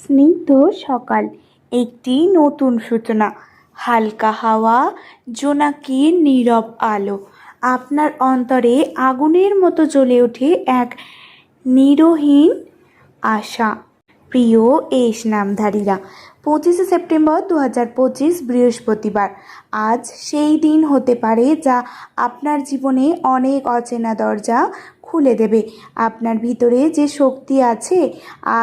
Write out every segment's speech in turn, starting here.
স্নিগ্ধ সকাল। একটি নতুন সূচনা। হালকা হাওয়া, জোনাকির নীরব আলো। আপনার অন্তরে আগুনের মতো জ্বলে ওঠে এক নিরহীন আশা। প্রিয় এস নামধারীরা, পঁচিশে সেপ্টেম্বর দু হাজার পঁচিশ বৃহস্পতিবার। আজ সেই দিন হতে পারে যা আপনার জীবনে অনেক অচেনা দরজা খুলে দেবে। আপনার ভিতরে যে শক্তি আছে,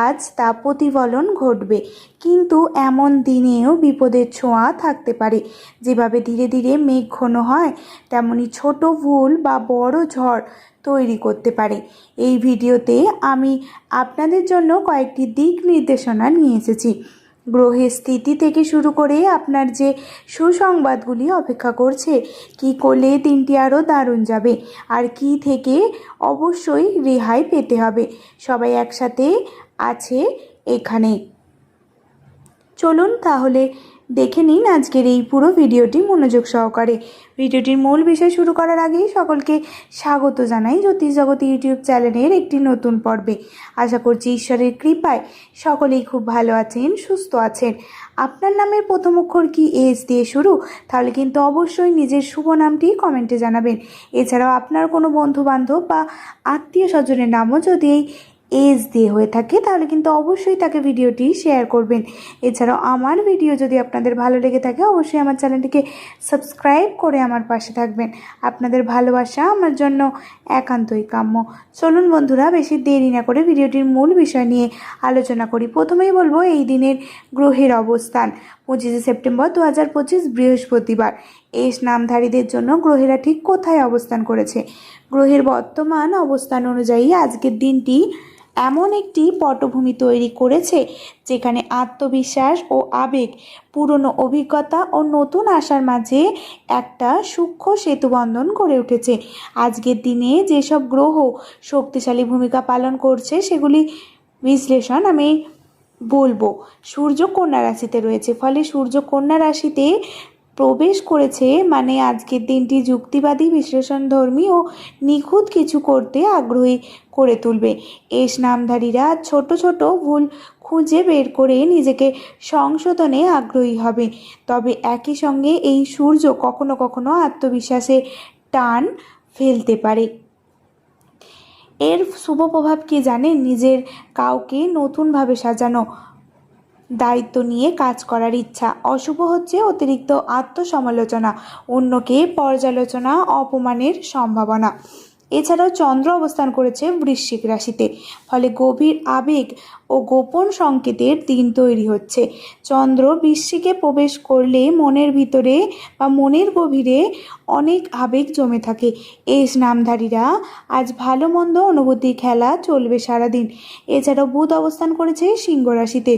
আজ তা প্রতিফলন ঘটবে। কিন্তু এমন দিনেও বিপদের ছোঁয়া থাকতে পারে। যেভাবে ধীরে ধীরে মেঘ ঘন হয়, তেমনি ছোট ভুল বা বড় ঝড় তৈরি করতে পারে। এই ভিডিওতে আমি আপনাদের জন্য কয়েকটি দিক নির্দেশনা নিয়ে এসেছি। গ্রহের স্থিতি থেকে শুরু করে আপনার যে সুসংবাদগুলি অপেক্ষা করছে, কি করলে দিনটি আরও দারুণ যাবে, আর কি থেকে অবশ্যই রেহাই পেতে হবে, সবাই একসাথে আছে এখানে। চলুন তাহলে দেখে নিন আজকের এই পুরো ভিডিওটি মনোযোগ সহকারে। ভিডিওটির মূল বিষয় শুরু করার আগেই সকলকে স্বাগত জানাই জ্যোতিষ জগৎ ইউটিউব চ্যানেলের একটি নতুন পর্বে। আশা করছি ঈশ্বরের কৃপায় সকলেই খুব ভালো আছেন, সুস্থ আছেন। আপনার নামের প্রথম অক্ষর কি এস দিয়ে শুরু? তাহলে কিন্তু অবশ্যই নিজের শুভ নামটি কমেন্টে জানাবেন। এছাড়াও আপনার কোনো বন্ধু বান্ধব বা আত্মীয় স্বজনের নামও যদি এই এজ দিয়ে হয়ে থাকে, তাহলে কিন্তু অবশ্যই তাকে ভিডিওটি শেয়ার করবেন। এছাড়াও আমার ভিডিও যদি আপনাদের ভালো লেগে থাকে, অবশ্যই আমার চ্যানেলটিকে সাবস্ক্রাইব করে আমার পাশে থাকবেন। আপনাদের ভালোবাসা আমার জন্য একান্তই কাম্য। চলুন বন্ধুরা, বেশি দেরি না করে ভিডিওটির মূল বিষয় নিয়ে আলোচনা করি। প্রথমেই বলব, এই দিনের গ্রহের অবস্থান। পঁচিশে সেপ্টেম্বর দু হাজার পঁচিশ বৃহস্পতিবার। এস নামধারীদের জন্য গ্রহেরা ঠিক কোথায় অবস্থান করেছে? গ্রহের বর্তমান অবস্থান অনুযায়ী আজকের দিনটি এমন একটি পটভূমি তৈরি করেছে যেখানে আত্মবিশ্বাস ও আবেগ, পুরনো অভিজ্ঞতা ও নতুন আশার মাঝে একটা সূক্ষ্ম সেতুবন্ধন গড়ে উঠেছে। আজকের দিনে যেসব গ্রহ শক্তিশালী ভূমিকা পালন করছে, সেগুলি বিশ্লেষণ আমি বলব। সূর্য কন্যা রাশিতে রয়েছে, ফলে সূর্য কন্যা রাশিতে প্রবেশ করেছে মানে আজকের দিনটি যুক্তিবাদী, বিশ্লেষণধর্মী ও নিখুঁত কিছু করতে আগ্রহী করে তুলবে। এস নামধারীরা ছোট ছোট ভুল খুঁজে বের করে নিজেকে সংশোধনে আগ্রহী হবে। তবে একই সঙ্গে এই সূর্য কখনো কখনো আত্মবিশ্বাসে টান ফেলতে পারে। এর শুভ প্রভাব কি জানেন নিজের কাউকে নতুনভাবে সাজানো দায়িত্ব নিয়ে কাজ করার ইচ্ছা। অশুভ হচ্ছে অতিরিক্ত আত্মসমালোচনা, অন্যকে পর্যালোচনা, অপমানের সম্ভাবনা। এছাড়াও চন্দ্র অবস্থান করেছে বৃশ্চিক রাশিতে, ফলে গভীর আবেগ ও গোপন সংকেতের দিন তৈরি হচ্ছে। চন্দ্র বৃশ্চিকে প্রবেশ করলে মনের ভিতরে বা মনের গভীরে অনেক আবেগ জমে থাকে। এই নামধারীরা আজ ভালো মন্দ অনুভূতি খেলা চলবে সারাদিন। এছাড়াও বুধ অবস্থান করেছে সিংহ রাশিতে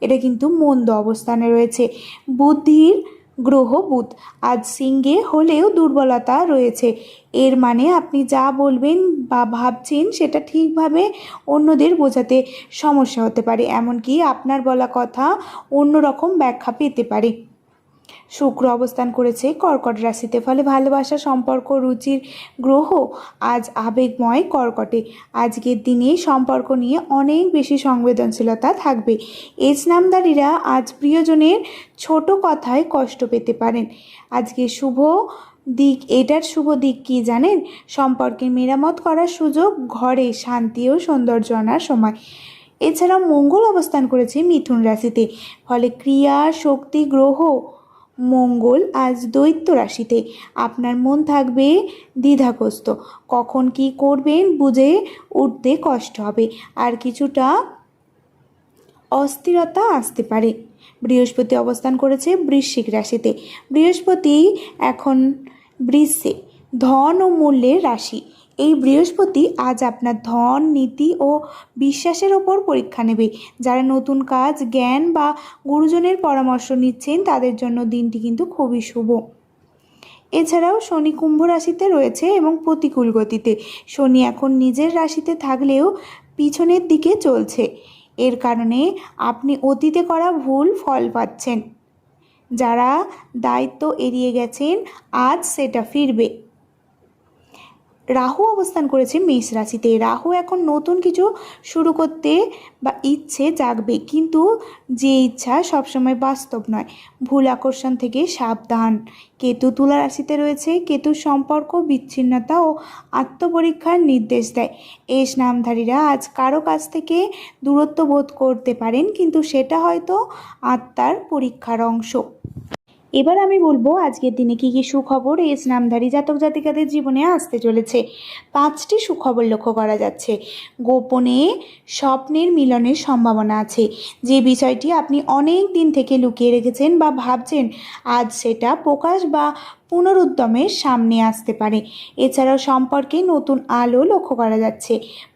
এটা কিন্তু মন্দ অবস্থানে রয়েছে। বুদ্ধির গ্রহ বুধ, আজ সিংহে হলেও দুর্বলতা রয়েছে। এর মানে আপনি যা বলবেন বা ভাবছেন সেটা ঠিকভাবে অন্যদের বোঝাতে সমস্যা হতে পারে, এমনকি আপনার বলা কথা অন্যরকম ব্যাখ্যা পেতে পারে। শুক্র অবস্থান করেছে কর্কট রাশিতে, ফলে ভালোবাসা, সম্পর্ক, রুচির গ্রহ আজ আবেগময় কর্কটে। আজকের দিনে সম্পর্ক নিয়ে অনেক বেশি সংবেদনশীলতা থাকবে। এজ নামদারীরা আজ প্রিয়জনের ছোট কথায় কষ্ট পেতে পারেন। আজকে শুভ দিক, এটার শুভ দিক কি জানেন? সম্পর্কে মেরামত করার সুযোগ, ঘরে শান্তি ও সৌন্দর্য আনার সময়। এছাড়াও মঙ্গল অবস্থান করেছে মিথুন রাশিতে, ফলে ক্রিয়া, শক্তি, গ্রহ মঙ্গল আজ দৈত্য রাশিতে। আপনার মন থাকবে দ্বিধাগ্রস্ত। কখন কি করবেন বুঝে উঠতে কষ্ট হবে। আর কিছুটা অস্থিরতা আসতে পারে। বৃহস্পতি অবস্থান করেছে বৃশ্চিক রাশিতে। বৃহস্পতি এখন বৃষে ধন ও মূল্যের রাশি। এই বৃহস্পতি আজ আপনার ধন, নীতি ও বিশ্বাসের ওপর পরীক্ষা নেবে। যারা নতুন কাজ, জ্ঞান বা গুরুজনের পরামর্শ নিচ্ছেন, তাদের জন্য দিনটি কিন্তু খুবই শুভ। এছাড়াও শনি কুম্ভ রাশিতে রয়েছে এবং প্রতিকূল গতিতে। শনি এখন নিজের রাশিতে থাকলেও পিছনের দিকে চলছে। এর কারণে আপনি অতীতে করা ভুল ফল পাচ্ছেন। যারা দায়িত্ব এড়িয়ে গেছেন, আজ সেটা ফিরবে। রাহু অবস্থান করেছে মেষ রাশিতে। রাহু এখন নতুন কিছু শুরু করতে বা ইচ্ছে জাগবে, কিন্তু যে ইচ্ছা সবসময় বাস্তব নয়। ভুল আকর্ষণ থেকে সাবধান। কেতু তুলা রাশিতে রয়েছে। কেতুর সম্পর্ক বিচ্ছিন্নতা ও আত্মপরীক্ষার নির্দেশ দেয়। এস নামধারীরা আজ কারও কাছ থেকে দূরত্ব বোধ করতে পারেন, কিন্তু সেটা হয়তো আত্মার পরীক্ষার অংশ। এবার আমি বলব আজকের দিনে কী কী সুখবর এস নামধারী জাতক জাতিকাদের জীবনে আসতে চলেছে। পাঁচটি সুখবর লক্ষ্য করা যাচ্ছে। গোপনে স্বপ্নের মিলনের সম্ভাবনা আছে। যে বিষয়টি আপনি অনেক দিন থেকে লুকিয়ে রেখেছেন বা ভাবছেন, আজ সেটা প্রকাশ বা পুনরুদ্যমের সামনে আসতে পারে। এছাড়াও সম্পর্কে নতুন আলো লক্ষ্য করা যাচ্ছে।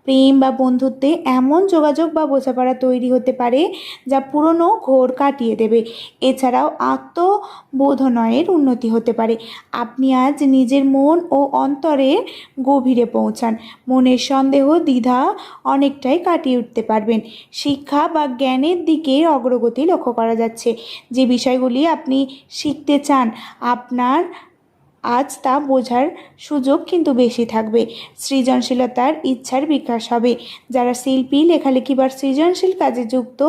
প্রেম বা বন্ধুত্বে এমন যোগাযোগ বা বোঝাপড়া তৈরি হতে পারে যা পুরনো ঘোর কাটিয়ে দেবে। এছাড়াও আত্মবোধনয়ের উন্নতি হতে পারে। আপনি আজ নিজের মন ও অন্তরে গভীরে পৌঁছান। মনের সন্দেহ দ্বিধা অনেকটাই কাটিয়ে উঠতে পারবেন। শিক্ষা বা জ্ঞানের দিকে অগ্রগতি লক্ষ্য করা যাচ্ছে। যে বিষয়গুলি আপনি শিখতে চান, আপনার আজ তা বোঝার সুযোগ কিন্তু বেশি থাকবে। সৃজনশীলতার ইচ্ছার বিকাশ হবে। যারা শিল্পী, লেখালেখি বা সৃজনশীল কাজে যুক্ত,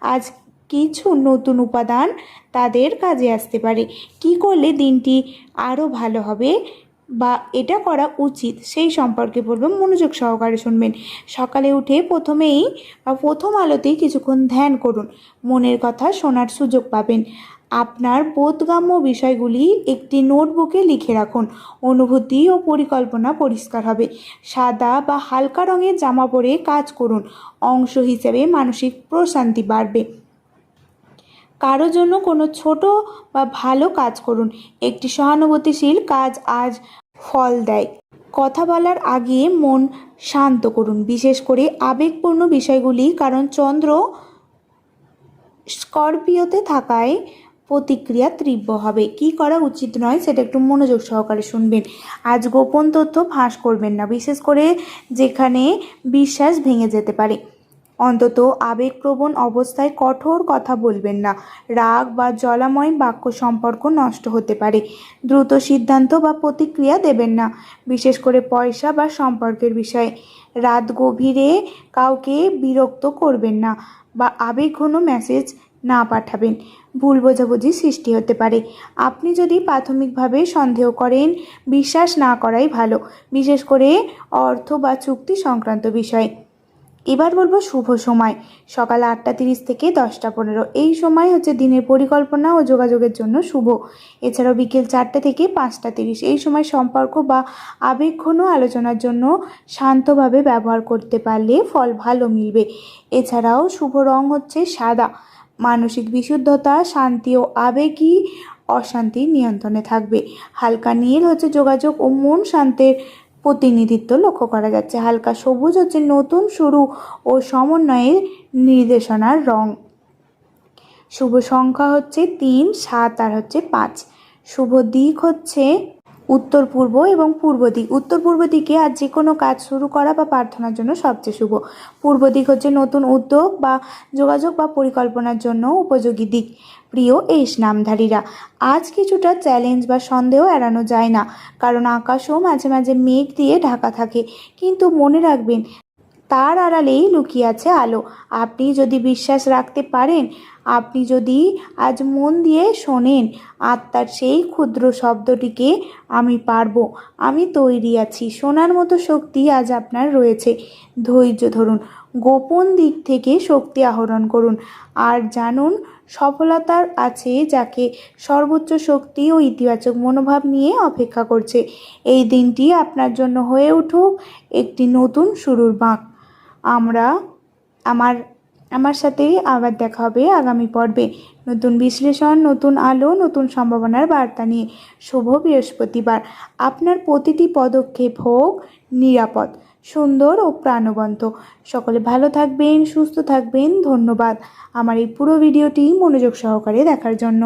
আজ কিছু নতুন উপাদান তাদের কাজে আসতে পারে। কি করলে দিনটি আরও ভালো হবে বা এটা করা উচিত, সেই সম্পর্কে বলব মনোযোগ সহকারে শুনবেন। সকালে উঠে প্রথমেই বা প্রথম আলোতেই কিছুক্ষণ ধ্যান করুন। মনের কথা শোনার সুযোগ পাবেন। আপনার বোধগাম্য বিষয়গুলি একটি নোটবুকে লিখে রাখুন। অনুভূতি ও পরিকল্পনা পরিষ্কার হবে। সাদা বা হালকা রঙের জামা পরে কাজ করুন। অংশ হিসেবে মানসিক প্রশান্তি বাড়বে। কারও জন্য কোনো ছোট বা ভালো কাজ করুন। একটি সহানুভূতিশীল কাজ আজ ফল দেয়। কথা বলার আগে মন শান্ত করুন। বিশেষ করে আবেগপূর্ণ বিষয়গুলি, কারণ চন্দ্র স্করপিওতে থাকায় প্রতিক্রিয়া তীব্র হবে। কি করা উচিত নয় সেটা একটু মনোযোগ সহকারে শুনবেন। আজ গোপন তথ্য ফাঁস করবেন না, বিশেষ করে যেখানে বিশ্বাস ভেঙে যেতে পারে। অন্তত আবেগপ্রবণ অবস্থায় কঠোর কথা বলবেন না। রাগ বা জলাময় বাক্য সম্পর্ক নষ্ট হতে পারে। দ্রুত সিদ্ধান্ত বা প্রতিক্রিয়া দেবেন না, বিশেষ করে পয়সা বা সম্পর্কের বিষয়ে। রাত গভীরে কাউকে বিরক্ত করবেন না বা আবেগঘন মেসেজ না পাঠাবেন। ভুল বোঝাবুঝি সৃষ্টি হতে পারে। আপনি যদি প্রাথমিকভাবে সন্দেহ করেন, বিশ্বাস না করাই ভালো, বিশেষ করে অর্থ বা চুক্তি সংক্রান্ত বিষয়ে। এবার বলব শুভ সময়। সকাল আটটা তিরিশ থেকে দশটা পনেরো। এই সময় হচ্ছে দিনের পরিকল্পনা ও যোগাযোগের জন্য শুভ। এছাড়াও বিকেল চারটে থেকে পাঁচটা তিরিশ। এই সময় সম্পর্ক বা আবেগঘন আলোচনার জন্য শান্তভাবে ব্যবহার করতে পারলে ফল ভালো মিলবে। এছাড়াও শুভ রং হচ্ছে সাদা। মানসিক বিশুদ্ধতা, শান্তি ও আবেগী অশান্তি নিয়ন্ত্রণে থাকবে। হালকা নীল হচ্ছে যোগাযোগ ও মন শান্তের প্রতিনিধিত্ব লক্ষ্য করা যাচ্ছে। হালকা সবুজ হচ্ছে নতুন শুরু ও সমন্বয়ের নির্দেশনার রং। শুভ সংখ্যা হচ্ছে তিন, সাত আর হচ্ছে পাঁচ। শুভ দিক হচ্ছে উত্তর পূর্ব এবং পূর্ব দিক। উত্তর পূর্ব দিকে আর যে কোনো কাজ শুরু করা বা প্রার্থনার জন্য সবচেয়ে শুভ। পূর্ব দিক হচ্ছে নতুন উদ্যোগ বা যোগাযোগ বা পরিকল্পনার জন্য উপযোগী দিক। প্রিয়, এই নামধারীরা। আজ কিছুটা চ্যালেঞ্জ বা সন্দেহ এড়ানো যায় না, কারণ আকাশও মাঝে মাঝে মেঘ দিয়ে ঢাকা থাকে। কিন্তু মনে রাখবেন তার আড়ালেই লুকিয়ে আছে আলো। আপনি যদি বিশ্বাস রাখতে পারেন, আপনি যদি আজ মন দিয়ে শোনেন, আত্মার সেই ক্ষুদ্র শব্দটিকে আমি পারব, আমি তৈরি আছি, শোনার মতো শক্তি আজ আপনার রয়েছে। ধৈর্য ধরুন, গোপন দিক থেকে শক্তি আহরণ করুন, আর জানুন সফলতার আছে যাকে সর্বোচ্চ শক্তি ও ইতিবাচক মনোভাব নিয়ে অপেক্ষা করছে। এই দিনটি আপনার জন্য হয়ে উঠুক একটি নতুন শুরুর বাঁক। আমরা আমার আমার সাথে আবার দেখা হবে আগামী পর্বে। নতুন বিশ্লেষণ, নতুন আলো, নতুন সম্ভাবনার বার্তা নিয়ে। শুভ বৃহস্পতিবার। আপনার প্রতিটি পদক্ষেপ হোক নিরাপদ, সুন্দর ও প্রাণবন্ত। সকলে ভালো থাকবেন, সুস্থ থাকবেন। ধন্যবাদ। আমার এই পুরো ভিডিওটি মনোযোগ সহকারে দেখার জন্য।